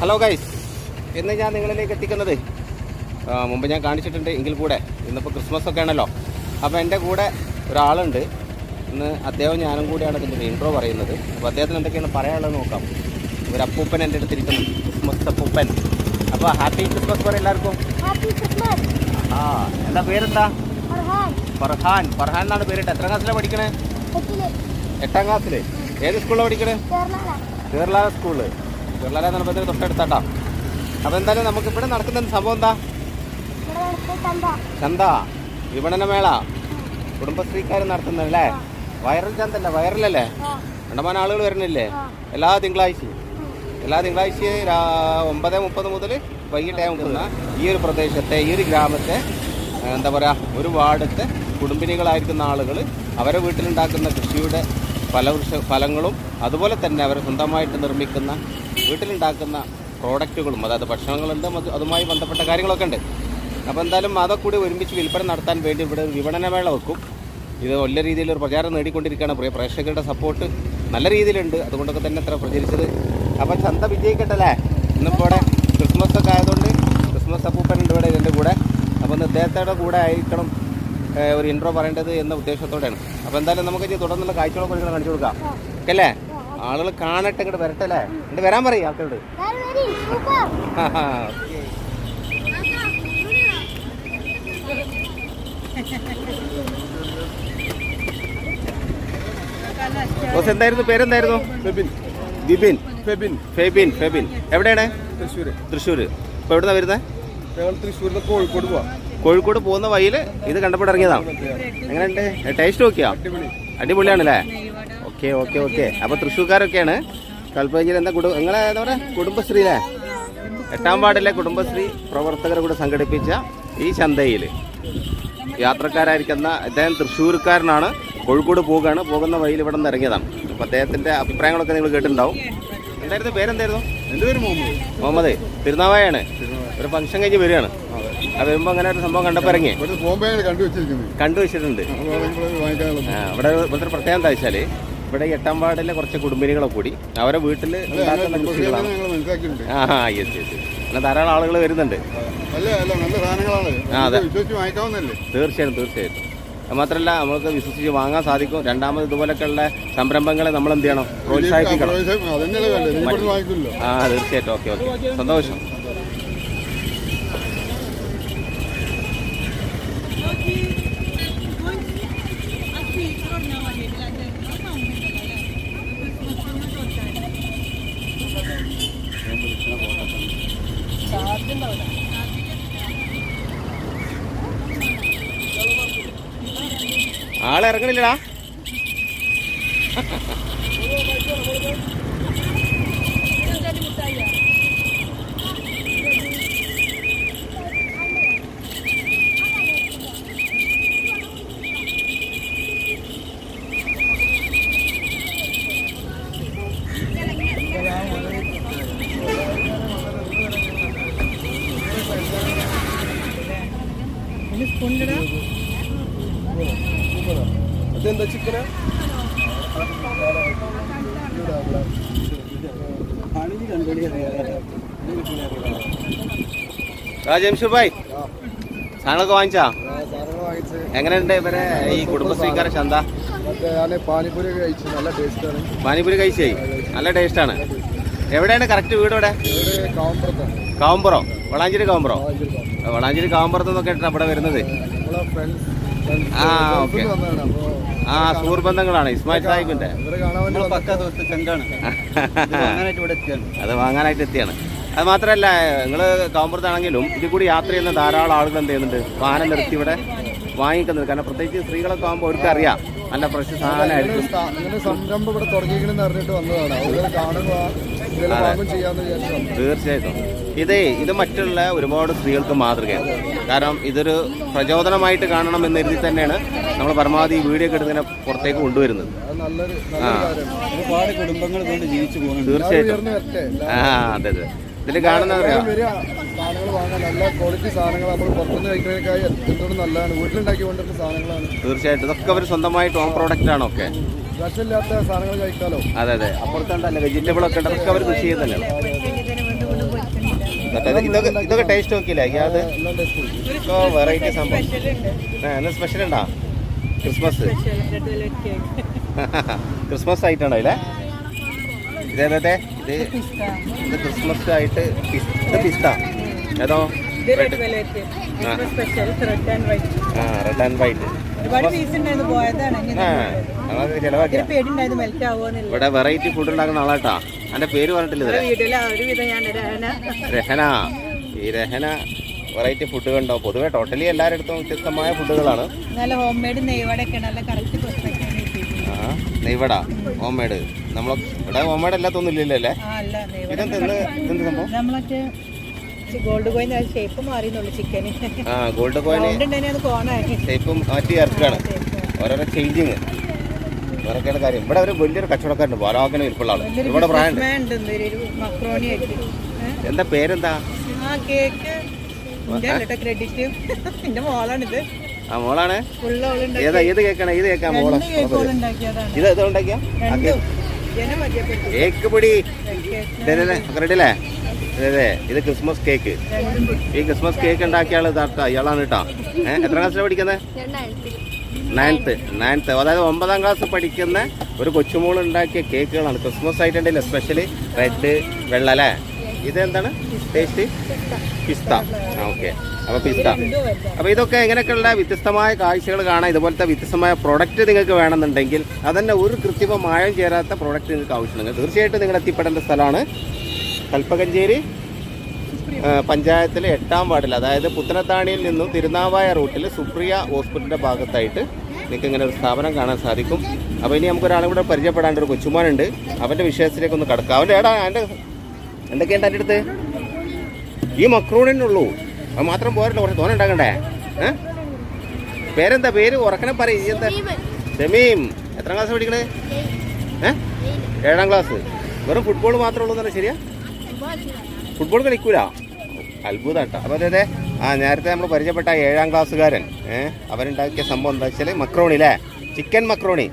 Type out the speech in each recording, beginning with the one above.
Hello guys ഇന്ന് ഞാൻ നിങ്ങളിലേക്ക് എത്തിക്കുന്നത് മുമ്പ് ഞാൻ കാണിച്ചിട്ടുണ്ട് എങ്കിൽ കൂടെ. ഇന്നിപ്പോൾ ക്രിസ്മസ് ഒക്കെ ആണല്ലോ. അപ്പോൾ എന്റെ കൂടെ ഒരാളുണ്ട്. ഇന്ന് അദ്ദേഹം ഞാനും കൂടിയാണ് ഇതിന്റെ ഇൻട്രോ പറയുന്നത്. അപ്പോൾ അദ്ദേഹത്തിന് എന്തൊക്കെയാണ് പറയാനുള്ളത് നോക്കാം. ഒരു അപ്പൂപ്പൻ എന്റെ അടുത്തിരിക്കുന്നു ക്രിസ്മസ് അപ്പൂപ്പൻ. അപ്പോൾ ഹാപ്പി ക്രിസ്മസ് പറയും എല്ലാവർക്കും. ആ എന്താ പേരെന്താ? ഫർഹാൻ. ഫർഹാൻ. എന്നാണ് പേരിട്ട് എത്ര ക്ലാസ്സിലാണ് പഠിക്കണേ? എട്ടാം ക്ലാസ്സിൽ ഏത് സ്കൂളിലാണ് പഠിക്കണേ? കേരള. കേരള കേരള നടപ്പത്തിന് തൊട്ടടുത്താട്ടാ. അപ്പോൾ എന്തായാലും നമുക്ക് ഇവിടെ നടക്കുന്ന സംഭവം എന്താ? ചന്ത. വിപണന മേള. കുടുംബശ്രീക്കാർ നടത്തുന്നതല്ലേ? വൈറൽ ചന്തല്ല വൈറലല്ലേ? രണ്ടമാന ആളുകൾ വരുന്നില്ലേ? എല്ലാ തിങ്കളാഴ്ചയും എല്ലാ തിങ്കളാഴ്ചയും ഒമ്പത് മുപ്പത് മുതൽ വൈകിട്ട് മുപ്പത് ഈ ഒരു പ്രദേശത്തെ ഈ ഒരു ഗ്രാമത്തെ എന്താ പറയുക ഒരു വാർഡത്തെ കുടുംബിനികളായിരിക്കുന്ന ആളുകൾ അവരെ വീട്ടിലുണ്ടാക്കുന്ന കൃഷിയുടെ ഫലവൃക്ഷ ഫലങ്ങളും അതുപോലെ തന്നെ അവർ സ്വന്തമായിട്ട് നിർമ്മിക്കുന്ന വീട്ടിലുണ്ടാക്കുന്ന പ്രോഡക്റ്റുകളും അതായത് ഭക്ഷണങ്ങളുണ്ട് അത് അതുമായി ബന്ധപ്പെട്ട കാര്യങ്ങളൊക്കെ ഉണ്ട്. അപ്പോൾ എന്തായാലും അതൊക്കെ കൂടി ഒരുമിച്ച് വിൽപ്പന നടത്താൻ വേണ്ടി ഇവിടെ ഒരു വിപണനമേള വെക്കും. ഇത് വലിയ രീതിയിൽ ഒരു പ്രചാരം നേടിക്കൊണ്ടിരിക്കുകയാണ്. പ്രിയ പ്രേക്ഷകരുടെ സപ്പോർട്ട് നല്ല രീതിയിലുണ്ട്. അതുകൊണ്ടൊക്കെ തന്നെ അത്ര പ്രചരിച്ചത്. അപ്പോൾ ചന്ത വിജയിക്കട്ടല്ലേ? ഇന്നിപ്പോൾ ഇവിടെ ക്രിസ്മസ് ഒക്കെ ആയതുകൊണ്ട് ക്രിസ്മസ് അപ്പൂപ്പനുണ്ട് ഇവിടെ ഇതിന്റെ കൂടെ. അപ്പോൾ ഇന്ന് ഇദ്ദേഹത്തോടെ കൂടെ ആയിരിക്കണം ഒരു ഇൻട്രോ പറയേണ്ടത് എന്ന ഉദ്ദേശത്തോടെയാണ്. അപ്പോൾ എന്തായാലും നമുക്ക് ഇനി തുടർന്നുള്ള കാഴ്ചകളൊക്കെ നിങ്ങൾ കാണിച്ചു കൊടുക്കാം. അല്ലേ ആളുകൾ കാണട്ടെ ഇങ്ങോട്ട് വരട്ടെ അല്ലേ? ഇങ്ങോട്ട് വരാൻ പറയും ആൾക്കാരോട്. ബോസ് എന്തായിരുന്നു? പേരെന്തായിരുന്നു? ഫെബിൻ. ബിബിൻ ഫെബിൻ. ഫെബിൻ ഫെബിൻ. എവിടെയാണ്? തൃശ്ശൂർ തൃശ്ശൂർ ഇപ്പോൾ എവിടുന്നാ വരുന്നത് ഞങ്ങൾ തൃശ്ശൂരിൽ കോഴിക്കോട് പോവാം. കോഴിക്കോട് പോകുന്ന വഴിയിൽ ഇത് കണ്ടപ്പോൾ ഇറങ്ങിയതാണ്. എങ്ങനെയുണ്ട്? ടേസ്റ്റ് നോക്കിയാ? അടിപൊളി അടിപൊളിയാണല്ലേ? Okay okay okay. അപ്പോൾ തൃശ്ശൂർക്കാരൊക്കെയാണ്. കൽപ്പഞ്ചിൽ എന്താ കുടുംബ നിങ്ങളെ എന്താ പറയുക കുടുംബശ്രീയിലെ എട്ടാം വാർഡിലെ കുടുംബശ്രീ പ്രവർത്തകരെ കൂടെ സംഘടിപ്പിച്ച ഈ ചന്തയിൽ യാത്രക്കാരായിരിക്കുന്ന അദ്ദേഹം തൃശ്ശൂർക്കാരനാണ്. കോഴിക്കോട് പോവുകയാണ്. പോകുന്ന വഴിയിൽ ഇവിടെ നിന്ന് ഇറങ്ങിയതാണ്. അപ്പോൾ അദ്ദേഹത്തിന്റെ അഭിപ്രായങ്ങളൊക്കെ നിങ്ങൾ കേട്ടിട്ടുണ്ടാവും. എന്തായിരുന്നു? പേരെന്തായിരുന്നു? എന്റെ പേര് മുഹമ്മദ്. മുഹമ്മദ്. തിരുനാവായാണ് ഒരു ഫംഗ്ഷൻ കഴിഞ്ഞ് വരികയാണ്. വരുമ്പോൾ അങ്ങനെ ഒരു സംഭവം കണ്ടപ്പോൾ ഇറങ്ങി. കണ്ടു വെച്ചിട്ടുണ്ട്. ഇവിടെ ഇവിടുത്തെ പ്രത്യേകത എന്താ വെച്ചാൽ ഇവിടെ എട്ടാം വാർഡിലെ കുറച്ച് കുടുംബിനികളെ കൂടി അവരെ വീട്ടിൽ ഉണ്ടാക്കുന്ന കൃഷികളാണ്. ഞങ്ങൾ മനസ്സിലാക്കിയിട്ടുണ്ട്. ആ യെസ് യെസ് അങ്ങനെ ധാരാളം ആളുകൾ വരുന്നുണ്ട്. ആ, അതെ. തീർച്ചയായും തീർച്ചയായിട്ടും മാത്രല്ല മാത്രമല്ല നമുക്ക് വിശ്വസിച്ച് വാങ്ങാൻ സാധിക്കും. രണ്ടാമത് ഇതുപോലൊക്കെയുള്ള സംരംഭങ്ങളെ നമ്മൾ എന്ത് ചെയ്യണം പ്രോത്സാഹിപ്പിക്കണം. ആ തീർച്ചയായിട്ടും. Okay okay. സന്തോഷം. ആളെ ചിക്കന്? ആ ജംഷൂർ ഭായ്. സാധനങ്ങളൊക്കെ വാങ്ങിച്ചാ? എങ്ങനെയുണ്ട് ഇവരെ ഈ കുടുംബശ്രീക്കാര ചന്ത? പാനിപൂരി കഴിച്ചു നല്ല ടേസ്റ്റാണ് പാനിപൂരി കഴിച്ചേ? നല്ല ടേസ്റ്റാണ് എവിടെയാണ് കറക്റ്റ് വീട് ഇവിടെ? കാവമ്പുറം. വളാഞ്ചേരി കാവുമ്പുറം. വളാഞ്ചേരി കാവുമ്പുറത്ത് നിന്നൊക്കെ ആയിട്ടാണ് ഇവിടെ വരുന്നത്. ഫ്രണ്ട്സ് ആ, ഓക്കേ. ആ സുഹൃബന്ധങ്ങളാണ് ഇസ്മായിൽ സാഹിബിന്റെ. അത് വാങ്ങാനായിട്ട് എത്തിയാണ്. അത് മാത്രമല്ല നിങ്ങൾ കാവുമ്പുറത്താണെങ്കിലും ഇതിൽ കൂടി യാത്ര ചെയ്യുന്ന ധാരാളം ആളുകൾ എന്ത് ചെയ്യുന്നുണ്ട്? വാഹനം നിർത്തി ഇവിടെ വാങ്ങിക്കുന്നത് കാരണം പ്രത്യേകിച്ച് സ്ത്രീകളൊക്കെ ആകുമ്പോൾ അവർക്ക് അറിയാം. നല്ല ഫ്രഷ് സാധനമായിരിക്കും. സംരംഭം ഇവിടെ അറിഞ്ഞിട്ട് വന്നതാണ്. തീർച്ചയായിട്ടും. ഇതേ ഇത് മറ്റുള്ള ഒരുപാട് സ്ത്രീകൾക്ക് മാതൃകയാണ്. കാരണം ഇതൊരു പ്രചോദനമായിട്ട് കാണണം എന്നെഴുതി തന്നെയാണ് നമ്മൾ പരമാവധി ഈ വീഡിയോ ഒക്കെ എടുത്തതിനെ പുറത്തേക്ക് കൊണ്ടുവരുന്നത്. തീർച്ചയായിട്ടും. ആ അതെ അതെ. ഇതിൽ കാണുന്ന അറിയാം. തീർച്ചയായിട്ടും. ഇതൊക്കെ അവർ സ്വന്തമായിട്ട് ഹോം പ്രോഡക്റ്റ് ആണോ ഒക്കെ. അതെ അതെ. അപ്പുറത്തുണ്ടല്ലോ വെജിറ്റബിൾ ഒക്കെ ഉണ്ട്. അതൊക്കെ അവർ കൃഷി ചെയ്യുന്നല്ലോ ഇതൊക്കെ ഇതൊക്കെ ടേസ്റ്റ് നോക്കിയില്ല? അത് വെറൈറ്റി സംഭവം. എന്നാ സ്പെഷ്യൽ ഉണ്ടോ? ക്രിസ്മസ് ക്രിസ്മസ് ആയിട്ടുണ്ടോ ഇല്ലേ ഇതേതേ ഇത് ഇത് ക്രിസ്മസ് ആയിട്ട് ഇത് പിസ്ത ഏതോ? റെഡ് ആൻഡ് വൈറ്റ് ഇവിടെ വെറൈറ്റി ഫുഡ് ഉണ്ടാക്കുന്ന ആളാട്ടാ. എന്റെ പേര് പറഞ്ഞിട്ടില്ല രഹന. ഈ രഹന വെറൈറ്റി ഫുഡ് കണ്ടോ? പൊതുവെ ടോട്ടലി എല്ലാവരുടെ അടുത്തും വ്യത്യസ്തമായ ഫുഡുകളാണ് നല്ല ഹോം മെയ്ഡ് നെയ്വട ഹോം മെയ്ഡ് നമ്മളെ ഇവിടെ ഹോം മെയ്ഡ് എല്ലാത്തൊന്നും ഇല്ലല്ലോ അല്ലേ? ഇതെന്ത് ഇന്ന് ഇതെന്ത് സംഭവം? ഗോൾഡ് കോയിൻ ഷേപ്പ് മാറിയെന്നുള്ളു ചിക്കന് ആ ഗോൾഡ് കോയിൻ ഷേപ്പും മാറ്റി ഇറക്കുകയാണ് ഓരോരോ ചേഞ്ചിങ് വേറൊക്കെയാണ് കാര്യം. ഇവിടെ ഒരു വലിയൊരു കച്ചവടക്കാരുണ്ട് വരാക്കനെ ഇരിപ്പുള്ള ആൾ. ബ്രാൻഡ് പ്രായമുണ്ട്. ഉണ്ട് ഒരു മക്രോണി ആയിട്ട്. എന്താ പേരെന്താ? ആ മോളാണ്? ഏതാ ഏത് കേക്കാണ്? ഏത് കേക്കാ മോളെ? ഇത് ഇത് ഉണ്ടാക്കിയ കേക്ക് പൊടി. അതെ അതെ ഇത് ക്രിസ്മസ് കേക്ക്. ഈ ക്രിസ്മസ് കേക്ക് ഉണ്ടാക്കിയ ആൾ ഇതാട്ടാ ഇയാളാണ് കേട്ടോ ഏഹ് എത്ര ക്ലാസ്സിലാണ് പഠിക്കുന്നത് നയൻത്ത് നയൻത്ത് അതായത് ഒമ്പതാം ക്ലാസ് പഠിക്കുന്ന ഒരു കൊച്ചുമോൾ ഉണ്ടാക്കിയ കേക്കുകളാണ്. ക്രിസ്മസ് ആയിട്ടുണ്ടെങ്കിൽ സ്പെഷ്യലി റെഡ് വെള്ള അല്ലേ? ഇത് എന്താണ് ടേസ്റ്റ് പിസ്ത ഓക്കെ അപ്പോൾ പിസ്ത. അപ്പോൾ ഇതൊക്കെ എങ്ങനെയൊക്കെയുള്ള വ്യത്യസ്തമായ കാഴ്ചകൾ കാണാൻ ഇതുപോലത്തെ വ്യത്യസ്തമായ പ്രൊഡക്റ്റ് നിങ്ങൾക്ക് വേണമെന്നുണ്ടെങ്കിൽ അതന്നെ ഒരു കൃത്രിമ മായം ചേരാത്ത പ്രൊഡക്റ്റ് നിങ്ങൾക്ക് ആവശ്യമുണ്ടെങ്കിൽ തീർച്ചയായിട്ടും നിങ്ങൾ എത്തിപ്പെടേണ്ട സ്ഥലമാണ്. കൽപ്പകഞ്ചേരി പഞ്ചായത്തിലെ എട്ടാം വാർഡിൽ അതായത് പുത്തനത്താണിയിൽ നിന്നും തിരുനാവായ റൂട്ടിൽ സുപ്രിയ ഹോസ്പിറ്റലിന്റെ ഭാഗത്തായിട്ട് നിങ്ങൾക്ക് ഇങ്ങനെ ഒരു സ്ഥാപനം കാണാൻ സാധിക്കും. അപ്പോൾ ഇനി നമുക്കൊരാളും കൂടെ പരിചയപ്പെടാണ്ട് ഒരു കൊച്ചുമാനുണ്ട്. അവന്റെ വിഷയത്തിലേക്ക് ഒന്ന് കടക്കാം. അവന്റെ ഏടാ എന്റെ എന്തൊക്കെയുണ്ട് എന്റെ അടുത്ത്? ഈ മക്രൂണിനെ ഉള്ളൂ അത് മാത്രം പോരല്ലോ കുറച്ച് തോന്നെ ഉണ്ടാക്കണ്ടേ? പേരെന്താ? പേര് ഉറക്കണേ പറയും. എന്താ? ഷമീം എത്ര ക്ലാസ് പഠിക്കണേ? ഏഹ് ഏഴാം ക്ലാസ്. വെറും ഫുട്ബോൾ മാത്രമേ ഉള്ളൂ എന്നല്ല ശരിയാ? ഫുട്ബോൾ കളിക്കൂല? അത്ഭുതം കേട്ടോ അപ്പോൾ അതെ. ആ നേരത്തെ നമ്മൾ പരിചയപ്പെട്ട ഏഴാം ക്ലാസ്സുകാരൻ ഏഹ് അവരുണ്ടാക്കിയ സംഭവം എന്താ വെച്ചാൽ മക്രോണി അല്ലേ? Chicken macaroni.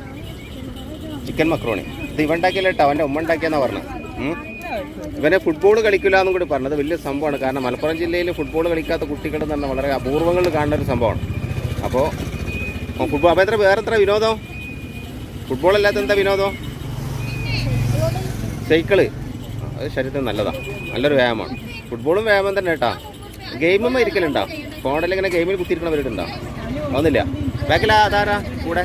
Chicken macaroni. ഇത് ഇവൻ ഉണ്ടാക്കിയല്ലേ കേട്ടോ അവന്റെ ഉമ്മ ഉണ്ടാക്കിയെന്നാണ് പറഞ്ഞത് ഇവനെ ഫുട്ബോൾ കളിക്കില്ല എന്നും കൂടി പറഞ്ഞത് വലിയ സംഭവമാണ്. കാരണം മലപ്പുറം ജില്ലയിൽ ഫുട്ബോൾ കളിക്കാത്ത കുട്ടികൾ എന്ന് പറഞ്ഞാൽ വളരെ അപൂർവങ്ങളിൽ കാണുന്ന ഒരു സംഭവമാണ്. അപ്പോൾ ഫുട്ബോൾ അപ്പോൾ എത്ര വേറെ എത്ര വിനോദം? ഫുട്ബോൾ അല്ലാത്ത എന്താ വിനോദം? സൈക്കിൾ അത് ശരീരത്തിന് നല്ലതാണ് നല്ലൊരു വ്യായാമമാണ്. ഫുട്ബോളും വ്യായാമം തന്നെ കേട്ടാ. ഗെയിമും ഇരിക്കലുണ്ടോ. ഫോണിൽ ഇങ്ങനെ ഗെയിമിൽ കുത്തിയിരിക്കണവരുണ്ടോ ഒന്നുമില്ല ബാക്കില അതാരാ കൂടെ?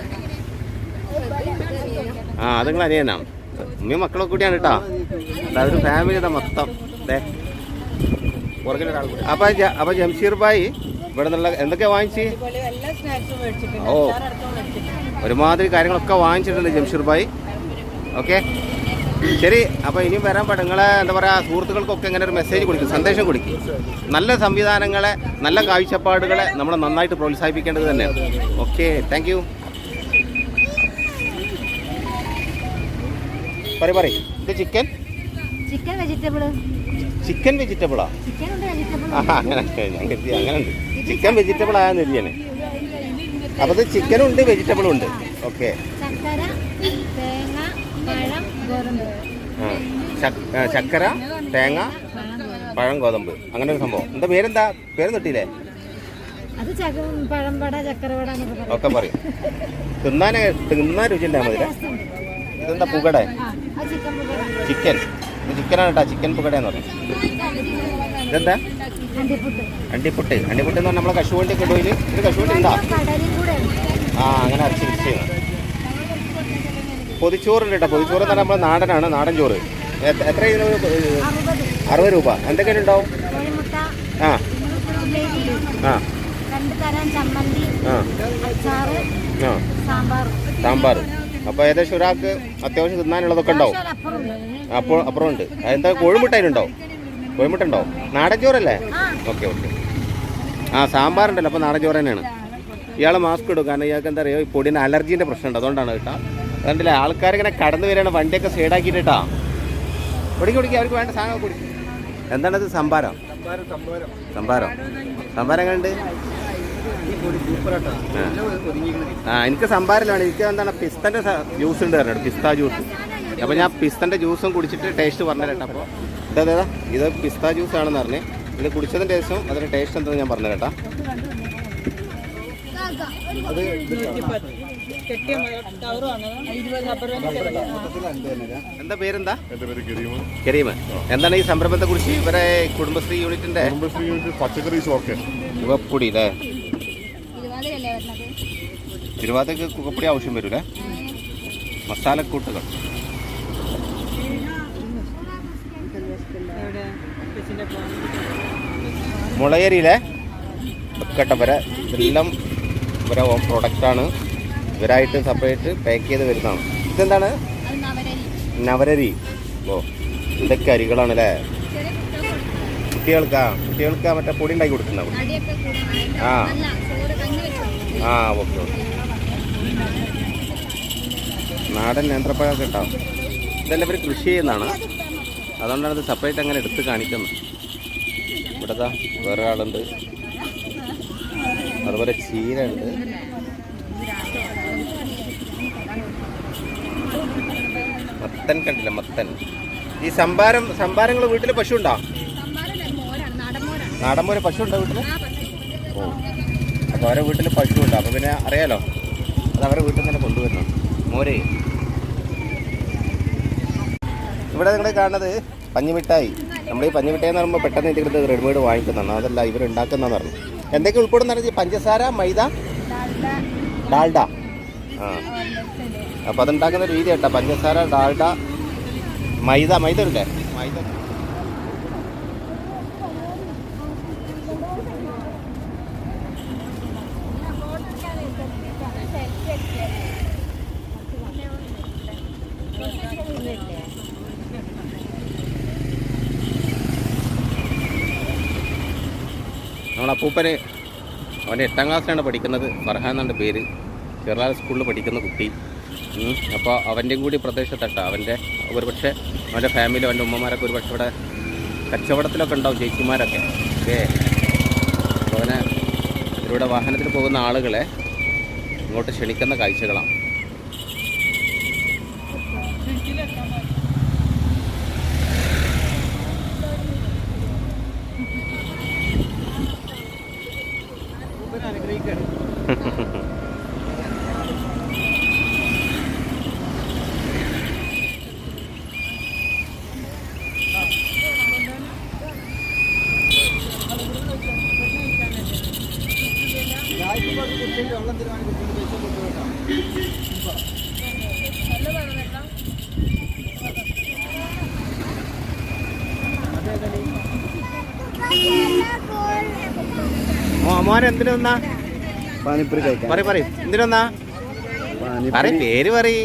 ആ അത് നിങ്ങൾ അനിയനാണ് ഉമ്മയും മക്കളൊക്കെ കൂടിയാണ് കേട്ടോ. അതൊരു ഫാമിലി ഇതാ മൊത്തം. ദേ. പുറകിലൊരാൾ കൂടി. അപ്പം അപ്പം ജംഷീർ ഭായി ഇവിടെ നിന്നുള്ള എന്തൊക്കെയാ വാങ്ങിച്ച്? ഓ. ഒരുമാതിരി കാര്യങ്ങളൊക്കെ വാങ്ങിച്ചിട്ടുണ്ട് ജംഷീർ ഭായി. ഓക്കെ. ശരി അപ്പോൾ ഇനി വരാൻ പടങ്ങളെ എന്താ പറയുക സുഹൃത്തുക്കൾക്കൊക്കെ ഇങ്ങനെ ഒരു മെസ്സേജ് കൊടുക്കും സന്ദേശം കൊടുക്കും. നല്ല സംവിധാനങ്ങളെ നല്ല കാഴ്ചപ്പാടുകളെ നമ്മൾ നന്നായിട്ട് പ്രോത്സാഹിപ്പിക്കേണ്ടത് തന്നെയാണ്. ഓക്കെ താങ്ക് യു പറയും പറയും ഇത് ചിക്കൻ ചിക്കൻ വെജിറ്റബിൾ ചിക്കൻ വെജിറ്റബിളാ ആ? അങ്ങനെ ഞാൻ കരുതി അങ്ങനെ ഉണ്ട്. ചിക്കൻ വെജിറ്റബിൾ ആയെന്ന് കരുതിയാണ് അപ്പോൾ ഇത് ചിക്കനും ഉണ്ട് വെജിറ്റബിളും ഉണ്ട്. ഓക്കെ ചക്കര തേങ്ങ പഴം ഗോതമ്പ് ആ ചക്ക- ആ, ചക്കര തേങ്ങ പഴം ഗോതമ്പ്. അങ്ങനെ ഒരു സംഭവം. എന്താ പേരെന്താ? പേര് പറയും. ഒക്കെ പറയും. തിന്നാൻ തിന്നാൻ രുചിയുണ്ടാ മതി ഇതെന്താ പുകട? ചിക്കൻ ഇത് ചിക്കനാണ് കേട്ടോ. ചിക്കൻ പുകട എന്ന് പറഞ്ഞു ഇതെന്താ? അണ്ടിപ്പുട്ട്. അണ്ടിപ്പുട്ട്. എന്ന് പറഞ്ഞാൽ നമ്മളെ കശുവണ്ടി കൊണ്ടുപോയി ഇത് കശുവണ്ടി ഉണ്ടാ? ആ അങ്ങനെ അരച്ച് മിക്സ് ചെയ്യണം. പൊതിച്ചോറുണ്ട് കേട്ടോ. പൊതിച്ചോറ് എന്ന് പറഞ്ഞാൽ നമ്മുടെ നാടനാണ്. നാടൻ ചോറ്. എത്ര- ഏഹ്, അറുപത്. രൂപ. എന്തൊക്കെ ഉണ്ടാവും ആ. ആ. ആ. സാമ്പാർ. അപ്പോൾ ഏകദേശം ഒരാൾക്ക് അത്യാവശ്യം തിന്നാനുള്ളതൊക്കെ ഉണ്ടാവും. അപ്പോൾ അപ്പുറം ഉണ്ട് എന്താ കോഴിമുട്ടായിട്ടുണ്ടോ കോഴിമുട്ടുണ്ടോ നാടൻ ചോറല്ലേ? Okay okay. ആ സാമ്പാറുണ്ടല്ലോ. അപ്പോൾ നാടൻ ചോറ് തന്നെയാണ്. ഇയാൾ മാസ്ക് ഇടും. കാരണം ഇയാൾക്ക് എന്താ പറയുക ഈ പൊടിന് അലർജീന്റെ പ്രശ്നമുണ്ട്. അതുകൊണ്ടാണ് കേട്ടോ. അതുകൊണ്ടല്ലേ ആൾക്കാരിങ്ങനെ കടന്നു വരികയാണ്. വണ്ടിയൊക്കെ സൈഡാക്കിയിട്ട് കേട്ടോ. കുടിക്ക് കുടിക്കും അവർക്ക് വേണ്ട സാധനം കുടിക്കും. എന്താണത്? സംഭാരം. സംഭാരം സംഭാരം. കണ്ട് ആ. എനിക്ക് സംഭാരമാണ് എനിക്ക് എന്താണ് പിസ്തന്റെ ജ്യൂസ് ഉണ്ട് പറഞ്ഞു പിസ്ത ജ്യൂസ് അപ്പോൾ ഞാൻ പിസ്തന്റെ ജ്യൂസും കുടിച്ചിട്ട് ടേസ്റ്റ് പറഞ്ഞു കേട്ടോ അപ്പോൾ ഇതാ ഇത് പിസ്ത ജ്യൂസ് ആണെന്ന് പറഞ്ഞ്. ഇത് കുടിച്ചതിന്റെ ശേഷം അതിന്റെ ടേസ്റ്റ് എന്താണെന്ന് ഞാൻ പറഞ്ഞു കേട്ടാ. അത് എന്താ പേരെന്താ? പേര് കരീമ. കരീമ. എന്താണ് ഈ സംരംഭത്തെ കുറിച്ച് ഇവരെ കുടുംബശ്രീ യൂണിറ്റിന്റെ കുടുംബശ്രീ യൂണിറ്റ് പച്ചക്കറി ഷോക്ക്. കുകപ്പൊടി അല്ലേ? തിരുവാതിരക്ക് കുകപ്പൊടി ആവശ്യം വരൂലേ? മസാലക്കൂട്ടുകൾ. മുളയരിയിലെ കട്ടപ്പര ഇതെല്ലാം ഇവരെ പ്രൊഡക്റ്റാണ് ഇവരായിട്ട് സെപ്പറേറ്റ് പാക്ക് ചെയ്ത് വരുന്നതാണ്. ഇതെന്താണ്? നവരരി. ഓ ഇതൊക്കെ അരികളാണ് അല്ലേ കുട്ടികൾക്കാ കുട്ടികൾക്ക് മറ്റേ പൊടി ഉണ്ടാക്കി കൊടുക്കുന്നുണ്ടാവും ആ. ആ ഓക്കെ ഓക്കെ. നാടൻ നേന്ത്രപ്പഴമൊക്കെ ഉണ്ടാവും ഇതെല്ലാം ഇവർ കൃഷി ചെയ്യുന്നതാണ്. അതുകൊണ്ടാണ് ഇത് സെപ്പറേറ്റ് അങ്ങനെ എടുത്ത് കാണിക്കുന്നത്. ഇവിടെ വേറൊരാളുണ്ട്. അതുപോലെ ചീര ഉണ്ട് മത്തൻ കണ്ടില്ല മത്തൻ. ഈ സംഭാരം സംഭാരങ്ങൾ വീട്ടിൽ പശു ഉണ്ടോ നാടൻ പോലെ പശു ഉണ്ടോ വീട്ടിൽ ഓ. അപ്പോൾ അവരെ വീട്ടിൽ പശു ഉണ്ട് അപ്പോൾ പിന്നെ അറിയാലോ അത് അവരെ വീട്ടിൽ തന്നെ കൊണ്ടുവരണം മോരെ. ഇവിടെ നിങ്ങൾ കാണുന്നത് പഞ്ഞിമിഠായി. നമ്മൾ ഈ പഞ്ഞിമിഠായി എന്ന് പറയുമ്പോൾ പെട്ടെന്ന് ഇതിന്റെ റെഡിമെയ്ഡ് വാങ്ങിക്കുന്നതാണ്. അതല്ല ഇവർ ഉണ്ടാക്കുന്നതെന്ന് പറഞ്ഞു എന്തൊക്കെ ഉൾപ്പെടുന്ന പഞ്ചസാര മൈദ? ഡാൽഡ. ആ അപ്പോൾ അതുണ്ടാക്കുന്ന രീതി കേട്ടോ പഞ്ചസാര ഡാൽഡ മൈദ മൈദ ഇല്ലേ? മൈദ. നമ്മളെ അപ്പൂപ്പന് അവന്റെ എട്ടാം ക്ലാസ്സിലാണ് പഠിക്കുന്നത്. ഫർഹാൻ എന്നാണ് പേര്. ചെറുതാൽ സ്കൂളിൽ പഠിക്കുന്ന കുട്ടി. അപ്പോൾ അവന്റെയും കൂടി പ്രദേശത്തട്ട. അവന്റെ ഒരുപക്ഷെ അവന്റെ ഫാമിലി അവന്റെ ഉമ്മമാരൊക്കെ ഒരുപക്ഷെ ഇവിടെ കച്ചവടത്തിലൊക്കെ ഉണ്ടാവും ചേച്ചിമാരൊക്കെ. ഓക്കേ. അപ്പോൾ അവനെ ഇതിലൂടെ വാഹനത്തിൽ പോകുന്ന ആളുകളെ ഇങ്ങോട്ട് ക്ഷണിക്കുന്ന കാഴ്ചകളാണ്. മോൻ എന്തിനു വന്നാ? പാനിപ്പൂരി കഴിക്കാൻ. പറയും പറയും. എന്തിനു വന്നാ? പറയും പേര് പറയ്.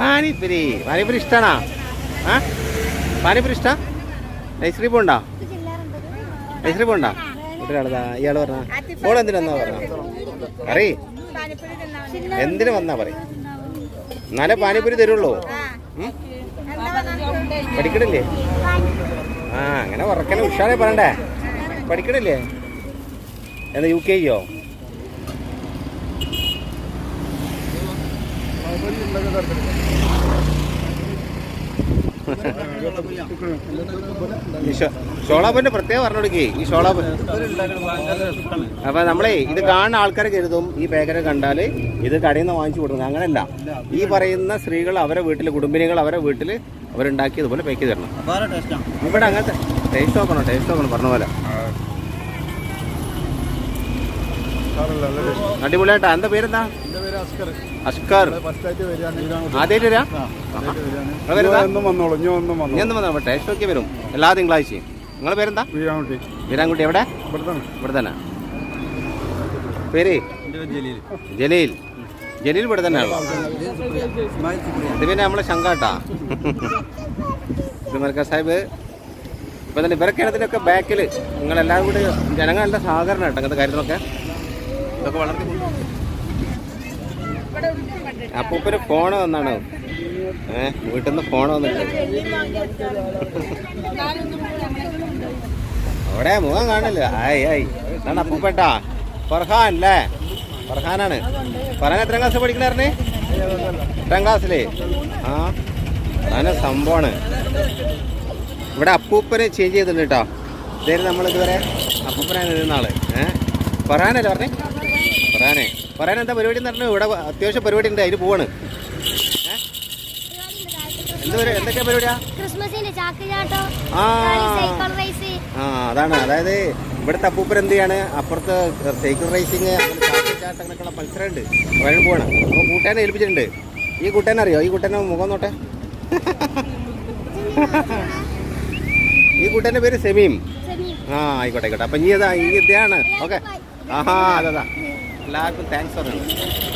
പാനിപ്പുരി. പാനിപ്പുരി ഇഷ്ടാണോ? ആ? പാനിപ്പുരി ഇഷ്ടാ? ഐസ്ക്രീം പോണ്ടാ ഐസ്ക്രീം പോണ്ടാ ഇയാൾ പറഞ്ഞ മോൾ വന്നാ പറഞ്ഞ? പറയ്. എന്തിനു വന്നാ പറയും? എന്നാലേ പാനിപ്പുരി തരുള്ളൂ? പഠിക്കണില്ലേ? ആ അങ്ങനെ ഉറക്കനെ ഉഷാറെ പറയണ്ടേ? പഠിക്കണില്ലേ? എന്താ യു കെ ജിയോ ഷോ- ഷോളാപ്പന്റെ പ്രത്യേകം പറഞ്ഞു കൊടുക്കേ ഈ ഷോളാപ്പ് അപ്പൊ നമ്മളെ ഇത് കാണുന്ന ആൾക്കാരെ കരുതും ഈ പേക്കരെ കണ്ടാൽ ഇത് കടയിൽ നിന്ന് വാങ്ങിച്ചു കൊടുക്കുന്നത്. അങ്ങനെയല്ല ഈ പറയുന്ന സ്ത്രീകൾ അവരെ വീട്ടിൽ കുടുംബിനികൾ അവരെ വീട്ടിൽ അവരുണ്ടാക്കിയതുപോലെ പേക്ക് തരണം. ഇവിടെ അങ്ങനത്തെ ടേസ്റ്റ് നോക്കണം ടേസ്റ്റ് നോക്കണം പറഞ്ഞ പോലെ. അടിപൊളിയായിട്ടാ. എന്താ പേരെന്താ? അഷ്കർ. ആദ്യമായിട്ട് വരാ വന്നോളൂ ടേസ്റ്റ് ഒക്കെ എല്ലാ തിങ്കളാഴ്ചയും. നിങ്ങൾ പേരെന്താ? വീരാൻകുട്ടി വീരാൻകുട്ടി എവിടെ? ഇവിടെ തന്നെ പേര്? ജലീൽ. ജലീൽ. ജലീൽ ഇവിടെ തന്നെയാണ് ഇത് പിന്നെ നമ്മളെ ശങ്കാട്ടാ. ഇത് മർക്ക സാഹിബ്. ഇപ്പൊ തന്നെ ഇവരൊക്കെയാണ് ഇതിനൊക്കെ ബാക്കിൽ നിങ്ങളെല്ലാവരും കൂടി ജനങ്ങളുടെ സഹകരണം കേട്ടോ അങ്ങനത്തെ കാര്യത്തിലൊക്കെ. ഇതൊക്കെ വളരെ അപ്പൂപ്പന് ഫോൺ വന്നാണ്? ഏ വീട്ടിൽ നിന്ന് ഫോൺ വന്നിട്ടുണ്ട് അവിടെ മുഖം കാണില്ല. ആയി ആയി. എന്താണ് അപ്പൂപ്പേട്ടാ. ഫർഹാൻ അല്ലേ? ഫർഹാനാണ്. ഫർഹാൻ എത്രാം ക്ലാസ് പഠിക്കണായിരുന്നേ എട്ടാം ക്ലാസ്സിൽ ആ അതാണ് സംഭവമാണ് ഇവിടെ അപ്പൂപ്പനെ ചേഞ്ച് ചെയ്തിട്ടുണ്ട് കേട്ടോ ഇതായിരുന്നു നമ്മളിതുവരെ അപ്പൂപ്പനാണ് ഇരുന്ന ആൾ ഏഹ് പറയാനല്ലേ പറഞ്ഞേ? പറയാനേ പറയാൻ എന്താ പരിപാടി നടന്നു ഇവിടെ അത്യാവശ്യം പരിപാടി ഉണ്ട് അതിന് പോവാണ്. എന്തൊക്കെയാ പരിപാടിയാ? ക്രിസ്മസിന്റെ ചാക്കുചാട്ടോ സൈക്കിൾ റേസ്. ആ അതാണ്. അതായത് ഇവിടുത്തെ അപ്പൂപ്പർ എന്ത് ചെയ്യാണ്? അപ്പുറത്ത് സൈക്കിൾ റേസിങ് ചാട്ടങ്ങളൊക്കെയുള്ള മത്സരമുണ്ട്. വഴി പോവാണ്. അപ്പോൾ കൂട്ടാനെ ഏൽപ്പിച്ചിട്ടുണ്ട്. ഈ കൂട്ടാനെ അറിയോ? ഈ കൂട്ടാനെ മുഖം നോട്ടെ. ഈ കൂട്ടാന്റെ പേര് സെമീം. സെമീം. ആ ആയിക്കോട്ടെ ആയിക്കോട്ടെ. അപ്പം ഇനി അതാ ഈ ഇതാണ് ഓക്കെ. ആഹാ അതാ. എല്ലാവർക്കും താങ്ക്സ് പറഞ്ഞു